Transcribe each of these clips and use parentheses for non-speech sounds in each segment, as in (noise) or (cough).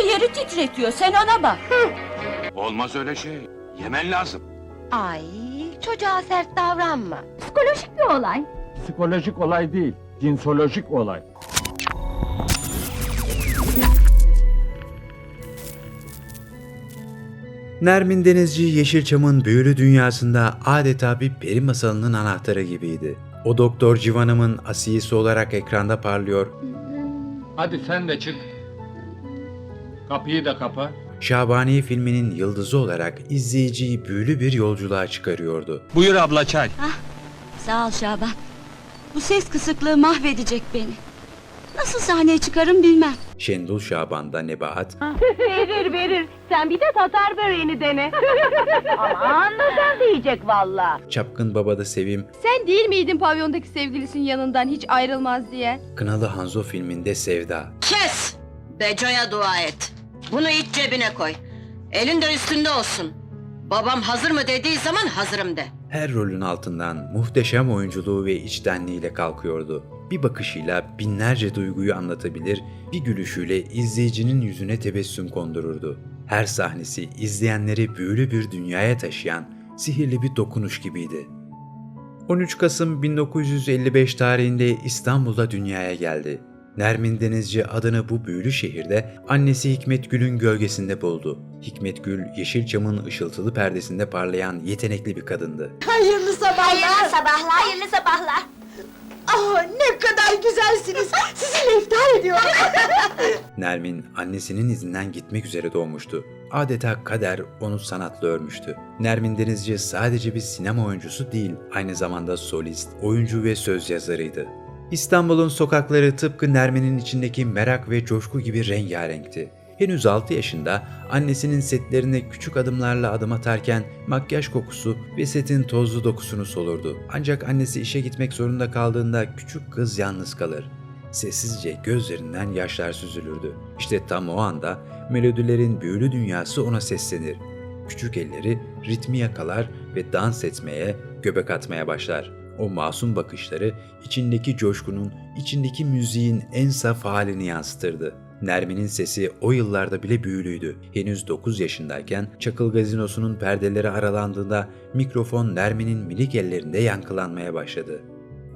Dokunduğu yeri titretiyor. Sen ona bak. Olmaz öyle şey. Yemen lazım. Ay çocuğa sert davranma. Psikolojik bir olay. Psikolojik olay değil, cinsolojik olay. Nermin Denizci Yeşilçam'ın büyülü dünyasında adeta bir peri masalının anahtarı gibiydi. O Doktor Civan'ımın asiyesi olarak ekranda parlıyor, Hadi sen de çık. Kapıyı da kapa. Şabani filminin yıldızı olarak izleyiciyi büyülü bir yolculuğa çıkarıyordu. Buyur abla çay. Sağ ol Şaban. Bu ses kısıklığı mahvedecek beni. Nasıl sahneye çıkarım bilmem. Şendul Şaban'da Nebahat, verir verir. Sen bir de Tatar böreğini dene. (laughs) Aman nazar diyecek valla. Çapkın Baba'da Sevim, Sen değil miydin pavyondaki sevgilisinin yanından hiç ayrılmaz diye? Kınalı Hanzo filminde Sevda, Kes! Beco'ya dua et. Bunu iç cebine koy. Elin de üstünde olsun. Babam hazır mı dediği zaman hazırım de. her rolün altından muhteşem oyunculuğu ve içtenliğiyle kalkıyordu. Bir bakışıyla binlerce duyguyu anlatabilir, bir gülüşüyle izleyicinin yüzüne tebessüm kondururdu. Her sahnesi izleyenleri büyülü bir dünyaya taşıyan sihirli bir dokunuş gibiydi. 13 Kasım 1955 tarihinde İstanbul'da dünyaya geldi. Nermin Denizci adını bu büyülü şehirde annesi Hikmet Gül'ün gölgesinde buldu. Hikmet Gül, Yeşilçam'ın ışıltılı perdesinde parlayan yetenekli bir kadındı. Hayırlı sabahlar. Hayırlı sabahlar, hayırlı sabahlar. Ah ne kadar güzelsiniz. Sizinle iftar ediyorum. (laughs) Nermin annesinin izinden gitmek üzere doğmuştu. Adeta kader onu sanatla örmüştü. Nermin Denizci sadece bir sinema oyuncusu değil, aynı zamanda solist, oyuncu ve söz yazarıydı. İstanbul'un sokakları tıpkı Nermin'in içindeki merak ve coşku gibi rengarenkti. Henüz 6 yaşında annesinin setlerine küçük adımlarla adım atarken makyaj kokusu ve setin tozlu dokusunu solurdu. Ancak annesi işe gitmek zorunda kaldığında küçük kız yalnız kalır. Sessizce gözlerinden yaşlar süzülürdü. İşte tam o anda melodilerin büyülü dünyası ona seslenir. Küçük elleri ritmi yakalar ve dans etmeye, göbek atmaya başlar. O masum bakışları içindeki coşkunun, içindeki müziğin en saf halini yansıtırdı. Nermin'in sesi o yıllarda bile büyülüydü. Henüz 9 yaşındayken Çakıl Gazinosu'nun perdeleri aralandığında mikrofon Nermin'in minik ellerinde yankılanmaya başladı.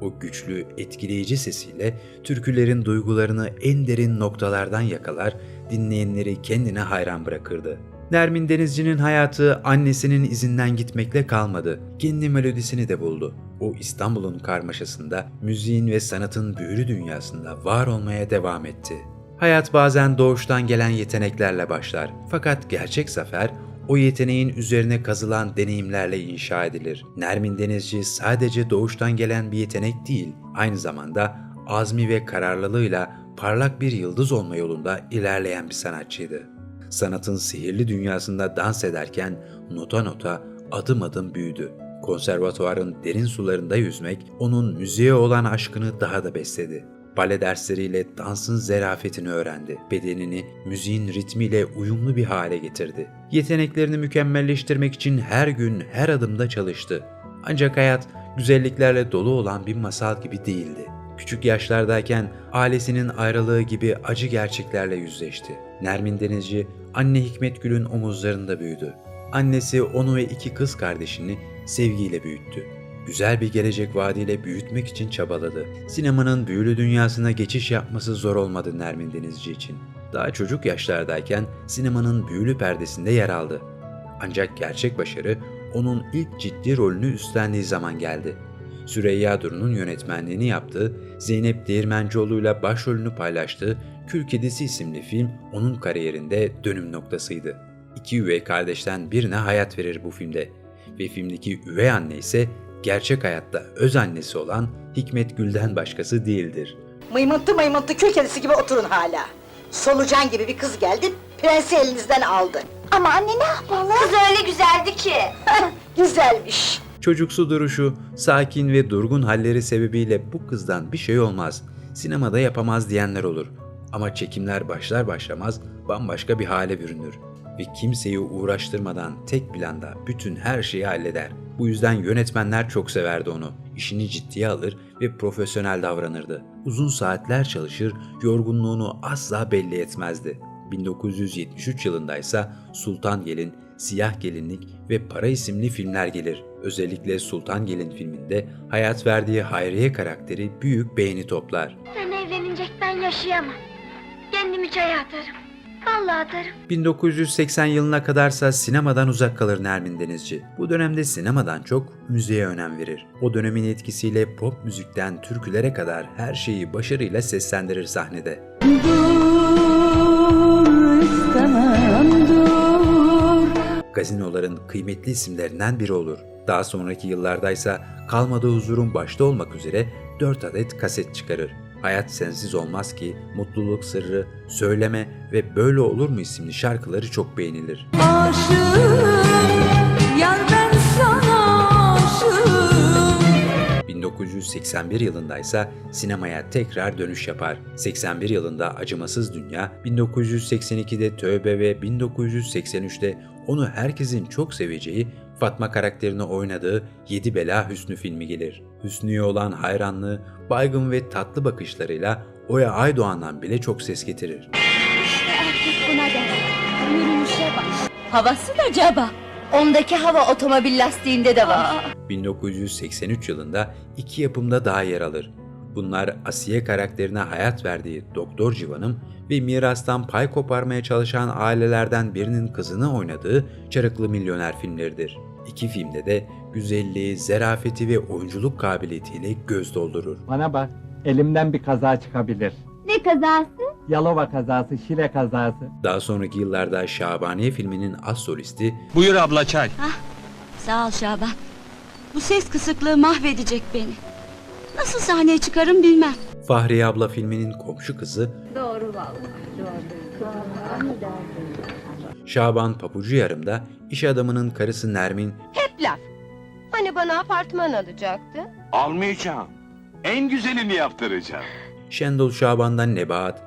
O güçlü, etkileyici sesiyle türkülerin duygularını en derin noktalardan yakalar, dinleyenleri kendine hayran bırakırdı. Nermin Denizci'nin hayatı annesinin izinden gitmekle kalmadı. Kendi melodisini de buldu. O İstanbul'un karmaşasında, müziğin ve sanatın büyülü dünyasında var olmaya devam etti. Hayat bazen doğuştan gelen yeteneklerle başlar. Fakat gerçek zafer o yeteneğin üzerine kazılan deneyimlerle inşa edilir. Nermin Denizci sadece doğuştan gelen bir yetenek değil, aynı zamanda azmi ve kararlılığıyla parlak bir yıldız olma yolunda ilerleyen bir sanatçıydı. Sanatın sihirli dünyasında dans ederken nota nota adım adım büyüdü. Konservatuvarın derin sularında yüzmek onun müziğe olan aşkını daha da besledi. Bale dersleriyle dansın zerafetini öğrendi. Bedenini müziğin ritmiyle uyumlu bir hale getirdi. Yeteneklerini mükemmelleştirmek için her gün her adımda çalıştı. Ancak hayat güzelliklerle dolu olan bir masal gibi değildi. Küçük yaşlardayken ailesinin ayrılığı gibi acı gerçeklerle yüzleşti. Nermin Denizci anne Hikmet Gül'ün omuzlarında büyüdü. Annesi onu ve iki kız kardeşini sevgiyle büyüttü. Güzel bir gelecek vaadiyle büyütmek için çabaladı. Sinemanın büyülü dünyasına geçiş yapması zor olmadı Nermin Denizci için. Daha çocuk yaşlardayken sinemanın büyülü perdesinde yer aldı. Ancak gerçek başarı onun ilk ciddi rolünü üstlendiği zaman geldi. Süreyya Duru'nun yönetmenliğini yaptığı, Zeynep Değirmencioğlu'yla başrolünü paylaştığı Kül Kedisi isimli film onun kariyerinde dönüm noktasıydı. İki üvey kardeşten birine hayat verir bu filmde ve filmdeki üvey anne ise gerçek hayatta öz annesi olan Hikmet Gül'den başkası değildir. Mıymıntı mıymıntı kül kedisi gibi oturun hala. Solucan gibi bir kız geldi, prensi elinizden aldı. Ama anne ne yapalım? Kız öyle güzeldi ki. (laughs) Güzelmiş. Çocuksu duruşu, sakin ve durgun halleri sebebiyle bu kızdan bir şey olmaz, sinemada yapamaz diyenler olur. Ama çekimler başlar başlamaz bambaşka bir hale bürünür ve kimseyi uğraştırmadan tek planda bütün her şeyi halleder. Bu yüzden yönetmenler çok severdi onu. İşini ciddiye alır ve profesyonel davranırdı. Uzun saatler çalışır, yorgunluğunu asla belli etmezdi. 1973 yılında ise Sultan Gelin, Siyah Gelinlik ve Para isimli filmler gelir. Özellikle Sultan Gelin filminde hayat verdiği Hayriye karakteri büyük beğeni toplar. Sen evlenince ben yaşayamam. Kendimi çaya atarım. Vallahi atarım. 1980 yılına kadarsa sinemadan uzak kalır Nermin Denizci. Bu dönemde sinemadan çok müziğe önem verir. O dönemin etkisiyle pop müzikten türkülere kadar her şeyi başarıyla seslendirir sahnede. Gazinoların kıymetli isimlerinden biri olur. Daha sonraki yıllardaysa kalmadığı huzurun başta olmak üzere 4 adet kaset çıkarır. Hayat Sensiz Olmaz ki, Mutluluk Sırrı, Söyleme ve Böyle Olur mu isimli şarkıları çok beğenilir. 1981 yılında ise sinemaya tekrar dönüş yapar. 81 yılında Acımasız Dünya, 1982'de Tövbe ve 1983'te onu herkesin çok seveceği Fatma karakterini oynadığı Yedi Bela Hüsnü filmi gelir. Hüsnü'ye olan hayranlığı, baygın ve tatlı bakışlarıyla Oya Aydoğan'dan bile çok ses getirir. Erkek buna der. Yürüyüşe bak. Havası da caba. Ondaki hava otomobil lastiğinde de var. 1983 yılında iki yapımda daha yer alır. Bunlar Asiye karakterine hayat verdiği Doktor Civan'ım ve mirastan pay koparmaya çalışan ailelerden birinin kızını oynadığı Çarıklı Milyoner filmleridir. İki filmde de güzelliği, zerafeti ve oyunculuk kabiliyetiyle göz doldurur. Bana bak, elimden bir kaza çıkabilir. Ne kazası? Yalova kazası, Şile kazası. Daha sonraki yıllarda Şabaniye filminin az solisti Buyur abla çay. Sağ ol Şaban. Bu ses kısıklığı mahvedecek beni. Nasıl sahneye çıkarım bilmem. Fahriye abla filminin komşu kızı Doğru vallahi. Şaban Papucu Yarım'da iş adamının karısı Nermin Hep laf. Hani bana apartman alacaktı? Almayacağım. En güzelini yaptıracağım. Şendol Şaban'dan Nebahat,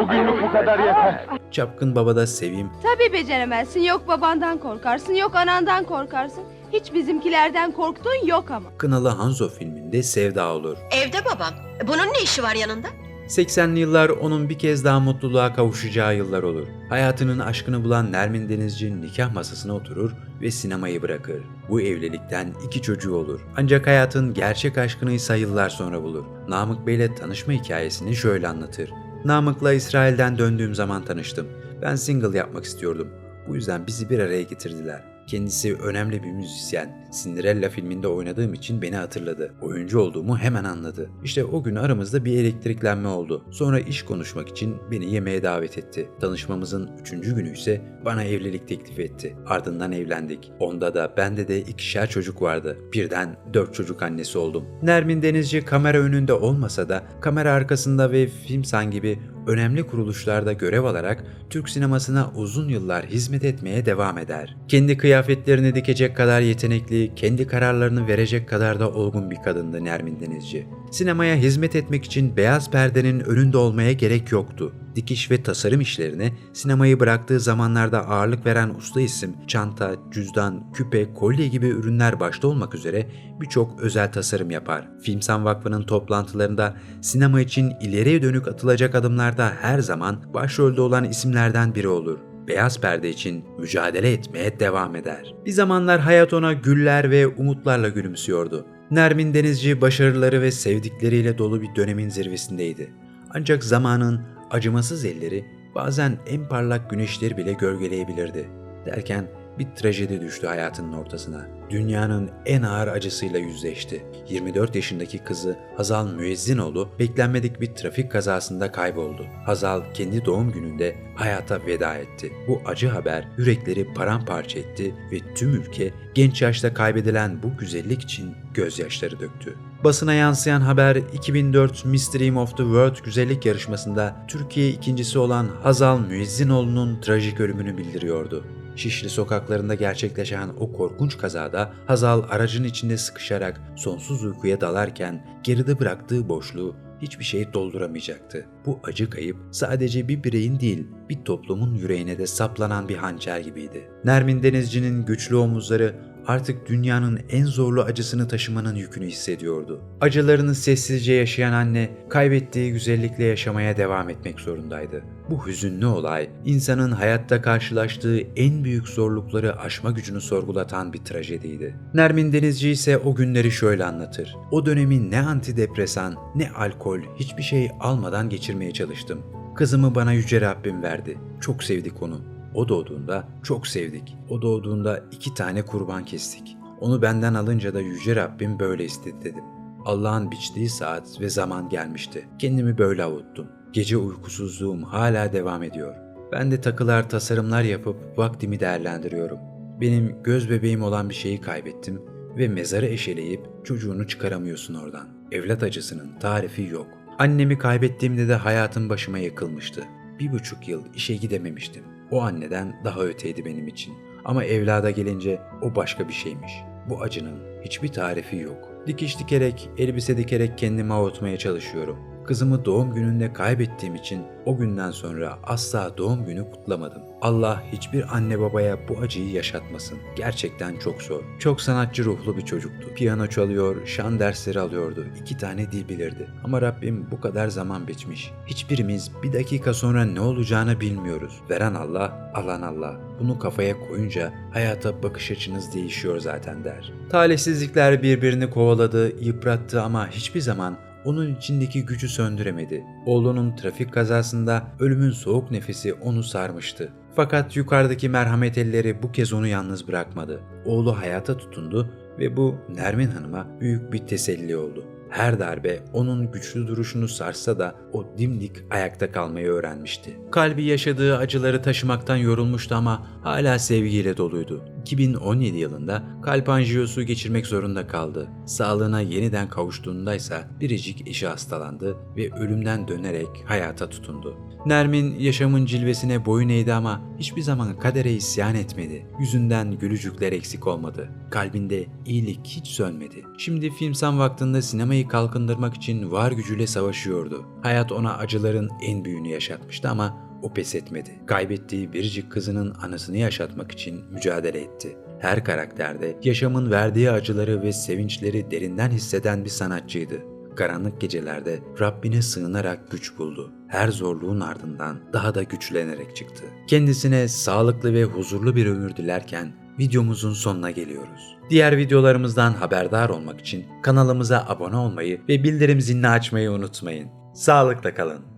Bugünlük bu kadar yeter. Çapkın Baba'da Sevim, Tabii beceremezsin. Yok babandan korkarsın, yok anandan korkarsın. Hiç bizimkilerden korktuğun yok ama. Kınalı Hanzo filminde Sevda olur. Evde babam. Bunun ne işi var yanında? 80'li yıllar onun bir kez daha mutluluğa kavuşacağı yıllar olur. Hayatının aşkını bulan Nermin Denizci nikah masasına oturur ve sinemayı bırakır. Bu evlilikten iki çocuğu olur. Ancak hayatın gerçek aşkını ise yıllar sonra bulur. Namık Bey'le tanışma hikayesini şöyle anlatır. Namık'la İsrail'den döndüğüm zaman tanıştım. Ben single yapmak istiyordum. Bu yüzden bizi bir araya getirdiler. Kendisi önemli bir müzisyen. Cinderella filminde oynadığım için beni hatırladı. Oyuncu olduğumu hemen anladı. İşte o gün aramızda bir elektriklenme oldu. Sonra iş konuşmak için beni yemeğe davet etti. Tanışmamızın üçüncü günü ise bana evlilik teklif etti. Ardından evlendik. Onda da bende de ikişer çocuk vardı. Birden dört çocuk annesi oldum. Nermin Denizci kamera önünde olmasa da kamera arkasında ve Filmsan gibi önemli kuruluşlarda görev alarak Türk sinemasına uzun yıllar hizmet etmeye devam eder. Kendi kıyafetlerini dikecek kadar yetenekli, kendi kararlarını verecek kadar da olgun bir kadındı Nermin Denizci. Sinemaya hizmet etmek için beyaz perdenin önünde olmaya gerek yoktu. Dikiş ve tasarım işlerine sinemayı bıraktığı zamanlarda ağırlık veren usta isim çanta, cüzdan, küpe, kolye gibi ürünler başta olmak üzere birçok özel tasarım yapar. Filmsan Vakfı'nın toplantılarında sinema için ileriye dönük atılacak adımlarda her zaman başrolde olan isimlerden biri olur beyaz perde için mücadele etmeye devam eder. Bir zamanlar hayat ona güller ve umutlarla gülümsüyordu. Nermin Denizci başarıları ve sevdikleriyle dolu bir dönemin zirvesindeydi. Ancak zamanın acımasız elleri bazen en parlak güneşleri bile gölgeleyebilirdi. Derken bir trajedi düştü hayatının ortasına. Dünyanın en ağır acısıyla yüzleşti. 24 yaşındaki kızı Hazal Müezzinoğlu beklenmedik bir trafik kazasında kayboldu. Hazal kendi doğum gününde hayata veda etti. Bu acı haber yürekleri paramparça etti ve tüm ülke genç yaşta kaybedilen bu güzellik için gözyaşları döktü. Basına yansıyan haber 2004 Miss Dream of the World güzellik yarışmasında Türkiye ikincisi olan Hazal Müezzinoğlu'nun trajik ölümünü bildiriyordu. Şişli sokaklarında gerçekleşen o korkunç kazada Hazal aracın içinde sıkışarak sonsuz uykuya dalarken geride bıraktığı boşluğu hiçbir şey dolduramayacaktı. Bu acı kayıp sadece bir bireyin değil, bir toplumun yüreğine de saplanan bir hançer gibiydi. Nermin Denizci'nin güçlü omuzları artık dünyanın en zorlu acısını taşımanın yükünü hissediyordu. Acılarını sessizce yaşayan anne kaybettiği güzellikle yaşamaya devam etmek zorundaydı. Bu hüzünlü olay insanın hayatta karşılaştığı en büyük zorlukları aşma gücünü sorgulatan bir trajediydi. Nermin Denizci ise o günleri şöyle anlatır. O dönemi ne antidepresan ne alkol hiçbir şey almadan geçirmeye çalıştım. Kızımı bana yüce Rabbim verdi. Çok sevdik onu. O doğduğunda çok sevdik. O doğduğunda iki tane kurban kestik. Onu benden alınca da yüce Rabbim böyle istedi dedim. Allah'ın biçtiği saat ve zaman gelmişti. Kendimi böyle avuttum. Gece uykusuzluğum hala devam ediyor. Ben de takılar, tasarımlar yapıp vaktimi değerlendiriyorum. Benim göz bebeğim olan bir şeyi kaybettim ve mezarı eşeleyip çocuğunu çıkaramıyorsun oradan. Evlat acısının tarifi yok. Annemi kaybettiğimde de hayatım başıma yıkılmıştı. Bir buçuk yıl işe gidememiştim. O anneden daha öteydi benim için. Ama evlada gelince o başka bir şeymiş. Bu acının hiçbir tarifi yok. Dikiş dikerek, elbise dikerek kendimi avutmaya çalışıyorum. Kızımı doğum gününde kaybettiğim için o günden sonra asla doğum günü kutlamadım. Allah hiçbir anne babaya bu acıyı yaşatmasın. Gerçekten çok zor. Çok sanatçı ruhlu bir çocuktu. Piyano çalıyor, şan dersleri alıyordu. İki tane dil bilirdi. Ama Rabbim bu kadar zaman biçmiş. Hiçbirimiz bir dakika sonra ne olacağını bilmiyoruz. Veren Allah, alan Allah. Bunu kafaya koyunca hayata bakış açınız değişiyor zaten der. Talihsizlikler birbirini kovaladı, yıprattı ama hiçbir zaman onun içindeki gücü söndüremedi. Oğlunun trafik kazasında ölümün soğuk nefesi onu sarmıştı. Fakat yukarıdaki merhamet elleri bu kez onu yalnız bırakmadı. Oğlu hayata tutundu ve bu Nermin Hanım'a büyük bir teselli oldu. Her darbe onun güçlü duruşunu sarsa da o dimdik ayakta kalmayı öğrenmişti. Kalbi yaşadığı acıları taşımaktan yorulmuştu ama hala sevgiyle doluydu. 2017 yılında kalp anjiyosu geçirmek zorunda kaldı. Sağlığına yeniden kavuştuğundaysa biricik eşi hastalandı ve ölümden dönerek hayata tutundu. Nermin yaşamın cilvesine boyun eğdi ama hiçbir zaman kadere isyan etmedi. Yüzünden gülücükler eksik olmadı. Kalbinde iyilik hiç sönmedi. Şimdi Filmsan vaktinde sinemayı kalkındırmak için var gücüyle savaşıyordu. Hayat ona acıların en büyüğünü yaşatmıştı ama o pes etmedi. Kaybettiği biricik kızının anısını yaşatmak için mücadele etti. Her karakterde yaşamın verdiği acıları ve sevinçleri derinden hisseden bir sanatçıydı. Karanlık gecelerde Rabbine sığınarak güç buldu. Her zorluğun ardından daha da güçlenerek çıktı. Kendisine sağlıklı ve huzurlu bir ömür dilerken videomuzun sonuna geliyoruz. Diğer videolarımızdan haberdar olmak için kanalımıza abone olmayı ve bildirim zilini açmayı unutmayın. Sağlıkla kalın.